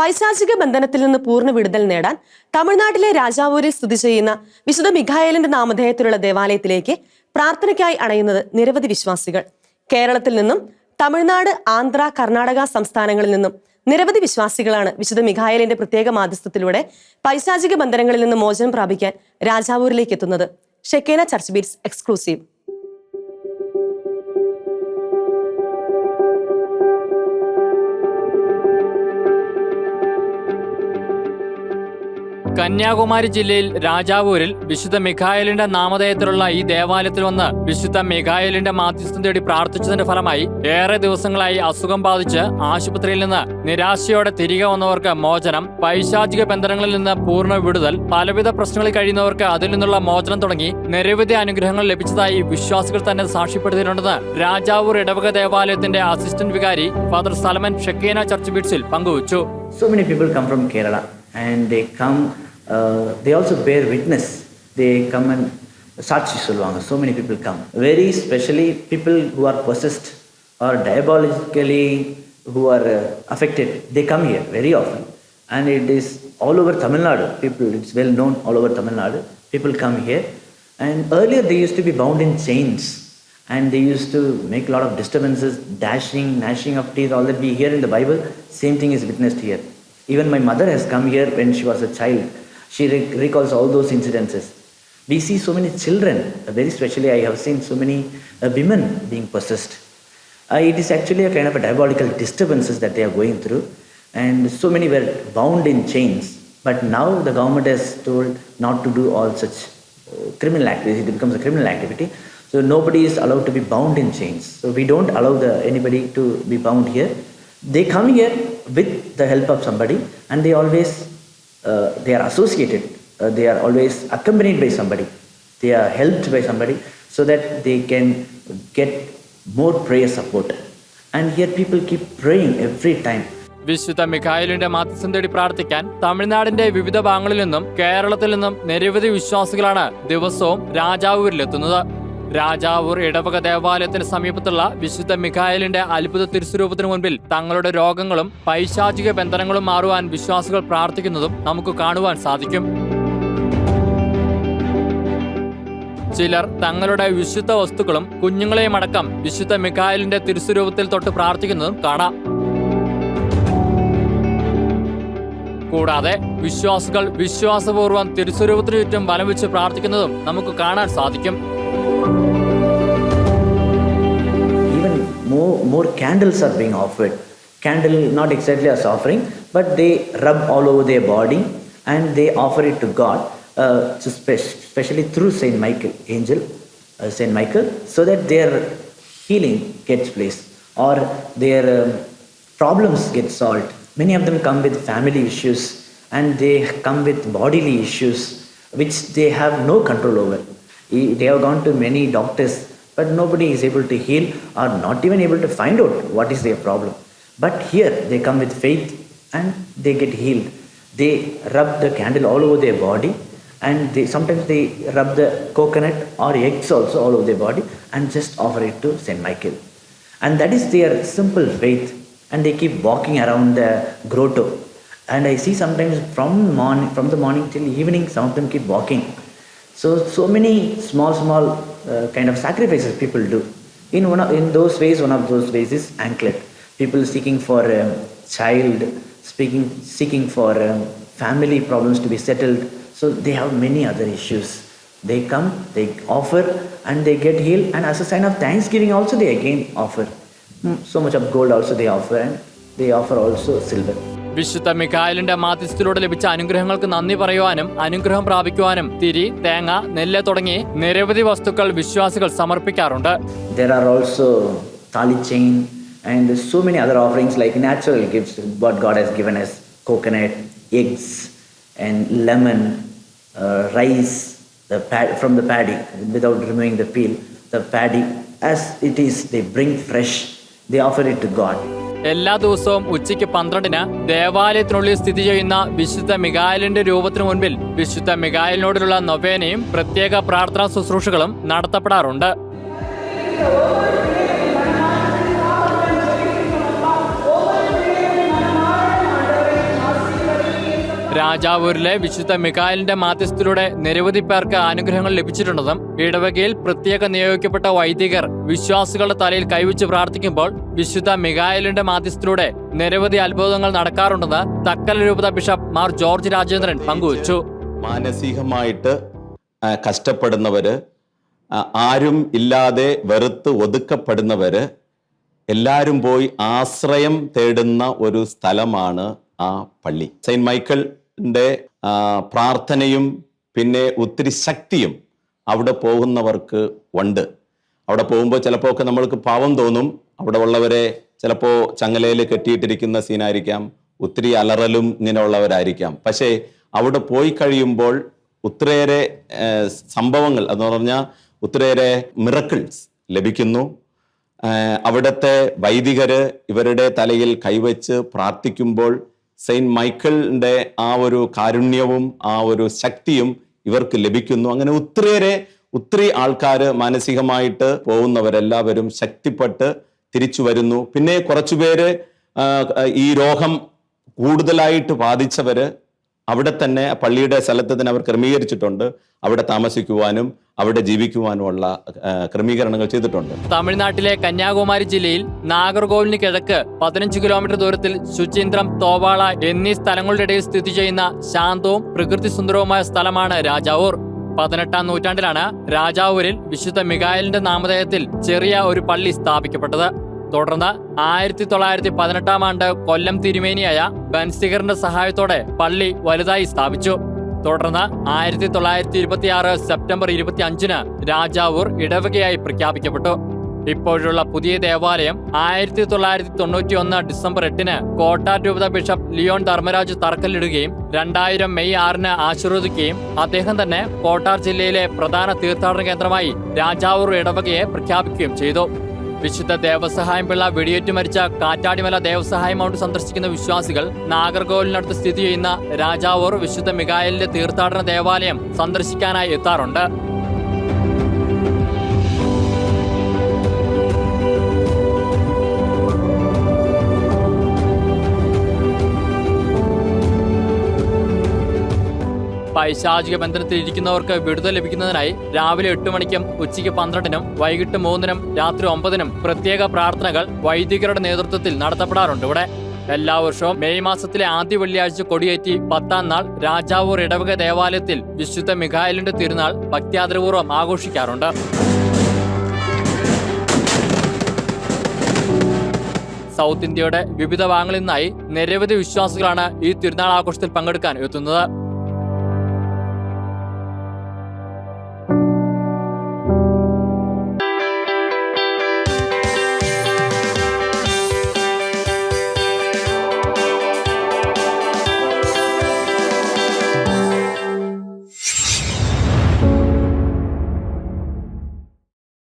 പൈശാചിക ബന്ധനത്തിൽ നിന്ന് പൂർണ വിടുതൽ നേടാൻ തമിഴ്നാട്ടിലെ രാജാവൂരിൽ സ്ഥിതി ചെയ്യുന്ന വിശുദ്ധ മിഖായലിന്റെ നാമധേയത്തിലുള്ള ദേവാലയത്തിലേക്ക് പ്രാർത്ഥനയ്ക്കായി അണയുന്നത് നിരവധി വിശ്വാസികൾ. കേരളത്തിൽ നിന്നും തമിഴ്നാട് ആന്ധ്ര കർണാടക സംസ്ഥാനങ്ങളിൽ നിന്നും നിരവധി വിശ്വാസികളാണ് വിശുദ്ധ മിഖായലിന്റെ പ്രത്യേക മാധ്യസ്ഥത്തിലൂടെ പൈശാചിക ബന്ധനങ്ങളിൽ നിന്ന് മോചനം പ്രാപിക്കാൻ രാജാവൂരിലേക്ക് എത്തുന്നത്. Shekinah church beats exclusive. Kanyakumari ജില്ലയിൽ രാജാവൂരിൽ വിശുദ്ധ മിഖായലിന്റെ നാമധേയത്തിലുള്ള ഈ ദേവാലയത്തിൽ വന്ന് വിശുദ്ധ മിഖായലിന്റെ മാധ്യസ്ഥം തേടി പ്രാർത്ഥിച്ചതിന്റെ ഫലമായി ഏറെ ദിവസങ്ങളായി അസുഖം ബാധിച്ച് ആശുപത്രിയിൽ നിന്ന് നിരാശയോടെ തിരികെ വന്നവർക്ക് മോചനം പൈശാചിക ബന്ധനങ്ങളിൽ നിന്ന് പൂർണ വിടുതൽ പലവിധ പ്രശ്നങ്ങളിൽ കഴിയുന്നവർക്ക് അതിൽ നിന്നുള്ള മോചനം തുടങ്ങി നിരവധി അനുഗ്രഹങ്ങൾ ലഭിച്ചതായി വിശ്വാസികൾ തന്നെ സാക്ഷ്യപ്പെടുത്തിയിട്ടുണ്ടെന്ന് രാജാവൂർ ഇടവക ദേവാലയത്തിന്റെ അസിസ്റ്റന്റ് വികാരി ഫാദർ സലമൻ ഷെക്കേന ചർച്ച് ബീറ്റ്സിൽ പങ്കുവച്ചു. So many people come from Kerala. and they come, uh, they also bear witness. They come and Sachi Sulvanga, so many people come. Very especially people who are possessed or diabolically who are uh, affected, they come here very often. And it is all over Tamil Nadu, people, it's well known all over Tamil Nadu, people come here. And earlier they used to be bound in chains and they used to make a lot of disturbances, dashing, gnashing of teeth, all that we hear in the Bible, same thing is witnessed here. Even my mother has come here when she was a child. She rec- recalls all those incidences. We see so many children, very specially, I have seen so many uh, women being possessed. Uh, it is actually a kind of a diabolical disturbances that they are going through, and so many were bound in chains. But now the government has told not to do all such uh, criminal activity. It becomes a criminal activity. So nobody is allowed to be bound in chains. So we don't allow the, anybody to be bound here. They come here with the help of somebody, and they always uh, they are associated. Uh, they are always accompanied by somebody. They are helped by somebody so that they can get more prayer support. And here people keep praying every time. വിശുദ്ധ മിഖായലിന്റെ മാധ്യസ്ഥം പ്രാർത്ഥിക്കാൻ തമിഴ്നാടിന്റെ വിവിധ ഭാഗങ്ങളിൽ നിന്നും കേരളത്തിൽ നിന്നും നിരവധി വിശ്വാസികളാണ് ദിവസവും രാജാവൂരിലെത്തുന്നത് രാജാവൂർ ഇടവക ദേവാലയത്തിന് സമീപത്തുള്ള വിശുദ്ധ മിഖായലിന്റെ അത്ഭുത തിരുസ്വരൂപത്തിന് മുൻപിൽ തങ്ങളുടെ രോഗങ്ങളും പൈശാചിക ബന്ധനങ്ങളും മാറുവാൻ വിശ്വാസികൾ പ്രാർത്ഥിക്കുന്നതും നമുക്ക് കാണുവാൻ സാധിക്കും. ചിലർ തങ്ങളുടെ വിശുദ്ധ വസ്തുക്കളും കുഞ്ഞുങ്ങളെയും അടക്കം വിശുദ്ധ മിഖായലിന്റെ തിരുസ്വരൂപത്തിൽ തൊട്ട് പ്രാർത്ഥിക്കുന്നതും കാണാം. കൂടാതെ വിശ്വാസികൾ വിശ്വാസപൂർവം തിരുസ്വരൂപത്തിനു ചുറ്റും വലം വെച്ച് പ്രാർത്ഥിക്കുന്നതും നമുക്ക് കാണാൻ സാധിക്കും. More candles are being offered. Candle not exactly as offering but they rub all over their body and they offer it to god uh, so spe- especially through saint michael angel uh, saint michael so that their healing gets place or their um, problems get solved. Many of them come with family issues and they come with bodily issues which they have no control over. They have gone to many doctors but nobody is able to heal or not even able to find out what is their problem. But here they come with faith and they get healed. They rub the candle all over their body and they sometimes they rub the coconut or eggs also all over their body and just offer it to Saint Michael. And that is their simple faith. And they keep walking around the grotto. And I see sometimes from morning from the morning till evening some of them keep walking. So, so many small, small kind of sacrifices people do. In one of, in those ways, one of those ways is anklet. People seeking for a child, speaking, seeking for um, family problems to be settled. So they have many other issues. They come, they offer, and they get healed. And as a sign of thanksgiving, also they again offer. Hmm, So much of gold also they offer, and they offer also silver. വിശുദ്ധ മിഖായലിന്റെ മാധ്യസ്ഥത്തിലൂടെ ലഭിച്ച അനുഗ്രഹങ്ങൾക്ക് നന്ദി പറയുവാനും അനുഗ്രഹം പ്രാപിക്കുവാനും തിരി തേങ്ങ നെല്ല് തുടങ്ങി നിരവധി വസ്തുക്കൾ വിശ്വാസികൾ സമർപ്പിക്കാറുണ്ട് There are also tali chain and so many other offerings like natural gifts what God has given us coconut, eggs, and lemon, uh, rice the pad, from the paddy without removing the peel. The paddy as it is, they bring fresh, they offer it to God. എല്ലാ ദിവസവും ഉച്ചയ്ക്ക് പന്ത്രണ്ടിന് ദേവാലയത്തിനുള്ളിൽ സ്ഥിതി ചെയ്യുന്ന വിശുദ്ധ മികായലിന്റെ രൂപത്തിനു മുൻപിൽ വിശുദ്ധ മികായലിനോടുള്ള നൊവേനയും പ്രത്യേക പ്രാർത്ഥനാ ശുശ്രൂഷകളും നടത്തപ്പെടാറുണ്ട്. രാജാവൂരിലെ വിശുദ്ധ മികായലിന്റെ മാധ്യസ്ഥത്തിലൂടെ നിരവധി പേർക്ക് അനുഗ്രഹങ്ങൾ ലഭിച്ചിട്ടുണ്ടെന്നും ഇടവകയിൽ പ്രത്യേക നിയോഗിക്കപ്പെട്ട വൈദികർ വിശ്വാസികളുടെ തലയിൽ കൈവച്ച് പ്രാർത്ഥിക്കുമ്പോൾ വിശുദ്ധ മികായലിന്റെ മാധ്യസ്ഥത്തിലൂടെ നിരവധി അത്ഭുതങ്ങൾ നടക്കാറുണ്ടെന്ന് തക്കല രൂപത ബിഷപ്പ് മാർ ജോർജ് രാജേന്ദ്രൻ പങ്കുവച്ചു. മാനസികമായിട്ട് കഷ്ടപ്പെടുന്നവര് ആരും ഇല്ലാതെ വെറുത്ത് ഒതുക്കപ്പെടുന്നവര് എല്ലാവരും പോയി ആശ്രയം തേടുന്ന ഒരു സ്ഥലമാണ് ആ പള്ളി. മൈക്കിളിന്റെ ആ, പ്രാർത്ഥനയും പിന്നെ ഒത്തിരി ശക്തിയും അവിടെ പോകുന്നവർക്ക് ഉണ്ട്. അവിടെ പോകുമ്പോൾ ചിലപ്പോൾ ഒക്കെ നമ്മൾക്ക് പാവം തോന്നും. അവിടെ ഉള്ളവരെ ചിലപ്പോൾ ചങ്ങലയിൽ കെട്ടിയിട്ടിരിക്കുന്ന സീനായിരിക്കാം. ഒത്തിരി അലറലും ഇങ്ങനെയുള്ളവരായിരിക്കാം. പക്ഷേ അവിടെ പോയി കഴിയുമ്പോൾ ഒത്തിരിയേറെ സംഭവങ്ങൾ എന്ന് പറഞ്ഞാൽ ഒത്തിരിയേറെ മിറക്കിൾസ് ലഭിക്കുന്നു. അവിടുത്തെ വൈദികർ ഇവരുടെ തലയിൽ കൈവച്ച് പ്രാർത്ഥിക്കുമ്പോൾ സെയിന്റ് മൈക്കിളിന്റെ ആ ഒരു കാരുണ്യവും ആ ഒരു ശക്തിയും ഇവർക്ക് ലഭിക്കുന്നു. അങ്ങനെ ഒത്തിരിയേറെ ഒത്തിരി ആൾക്കാർ മാനസികമായിട്ട് പോകുന്നവരെല്ലാവരും ശക്തിപ്പെട്ട് തിരിച്ചു വരുന്നു. പിന്നെ കുറച്ചുപേര് ഈ രോഗം കൂടുതലായിട്ട് ബാധിച്ചവര് അവിടെ തന്നെ പള്ളിയുടെ സ്ഥലത്ത് തന്നെ അവർ ക്രമീകരിച്ചിട്ടുണ്ട്. അവിടെ താമസിക്കുവാനും അവിടെ ജീവിക്കുവാനുമുള്ള ക്രമീകരണങ്ങൾ ചെയ്തിട്ടുണ്ട്. തമിഴ്നാട്ടിലെ കന്യാകുമാരി ജില്ലയിൽ നാഗർകോവിലിന് കിഴക്ക് പതിനഞ്ച് കിലോമീറ്റർ ദൂരത്തിൽ ശുചീന്ദ്രം തോവാള എന്നീ സ്ഥലങ്ങളുടെ ഇടയിൽ സ്ഥിതി ചെയ്യുന്ന ശാന്തവും പ്രകൃതി സുന്ദരവുമായ സ്ഥലമാണ് രാജാവൂർ. പതിനെട്ടാം നൂറ്റാണ്ടിലാണ് രാജാവൂരിൽ വിശുദ്ധ മികായലിന്റെ നാമധേയത്തിൽ ചെറിയ ഒരു പള്ളി സ്ഥാപിക്കപ്പെട്ടത്. തുടർന്ന് ആയിരത്തി തൊള്ളായിരത്തി പതിനെട്ടാം ആണ്ട് കൊല്ലം തിരുമേനിയായ ബൻസിഗറിന്റെ സഹായത്തോടെ പള്ളി വലുതായി സ്ഥാപിച്ചു. തുടർന്ന് ആയിരത്തി തൊള്ളായിരത്തി ഇരുപത്തി ആറ് സെപ്റ്റംബർ ഇരുപത്തി അഞ്ചിന് രാജാവൂർ ഇടവകയായി പ്രഖ്യാപിക്കപ്പെട്ടു. ഇപ്പോഴുള്ള പുതിയ ദേവാലയം ആയിരത്തി തൊള്ളായിരത്തി തൊണ്ണൂറ്റി ഒന്ന് ഡിസംബർ എട്ടിന് കോട്ടാർ രൂപത ബിഷപ്പ് ലിയോൺ ധർമ്മരാജ് തറക്കല്ലിടുകയും രണ്ടായിരം മെയ് ആറിന് ആശീർവദിക്കുകയും അദ്ദേഹം തന്നെ കോട്ടാർ ജില്ലയിലെ പ്രധാന തീർത്ഥാടന കേന്ദ്രമായി രാജാവൂർ ഇടവകയെ പ്രഖ്യാപിക്കുകയും ചെയ്തു. വിശുദ്ധ ദേവസഹായം പിള്ള വെടിയേറ്റ് മരിച്ച കാറ്റാടിമല ദേവസഹായം മൗണ്ട് സന്ദർശിക്കുന്ന വിശ്വാസികൾ നാഗർകോവിലിനടുത്ത് സ്ഥിതി ചെയ്യുന്ന രാജാവൂർ വിശുദ്ധ മികായലിന്റെ തീർത്ഥാടന ദേവാലയം സന്ദർശിക്കാനായി എത്താറുണ്ട്. പൈശാചിക ബന്ധനത്തിൽ ഇരിക്കുന്നവർക്ക് വിടുതൽ ലഭിക്കുന്നതിനായി രാവിലെ എട്ട് മണിക്കും ഉച്ചയ്ക്ക് പന്ത്രണ്ടിനും വൈകിട്ട് മൂന്നിനും രാത്രി ഒമ്പതിനും പ്രത്യേക പ്രാർത്ഥനകൾ വൈദികരുടെ നേതൃത്വത്തിൽ നടത്തപ്പെടാറുണ്ട്. ഇവിടെ എല്ലാ വർഷവും മെയ് മാസത്തിലെ ആദ്യ വെള്ളിയാഴ്ച കൊടിയേറ്റി പത്താം നാൾ രാജാവൂർ ഇടവക ദേവാലയത്തിൽ വിശുദ്ധ മിഖായലിന്റെ തിരുനാൾ ഭക്ത്യാദരപൂർവം ആഘോഷിക്കാറുണ്ട്. സൗത്ത് ഇന്ത്യയുടെ വിവിധ ഭാഗങ്ങളിൽ നിന്നായി നിരവധി വിശ്വാസികളാണ് ഈ തിരുനാൾ ആഘോഷത്തിൽ പങ്കെടുക്കാൻ എത്തുന്നത്.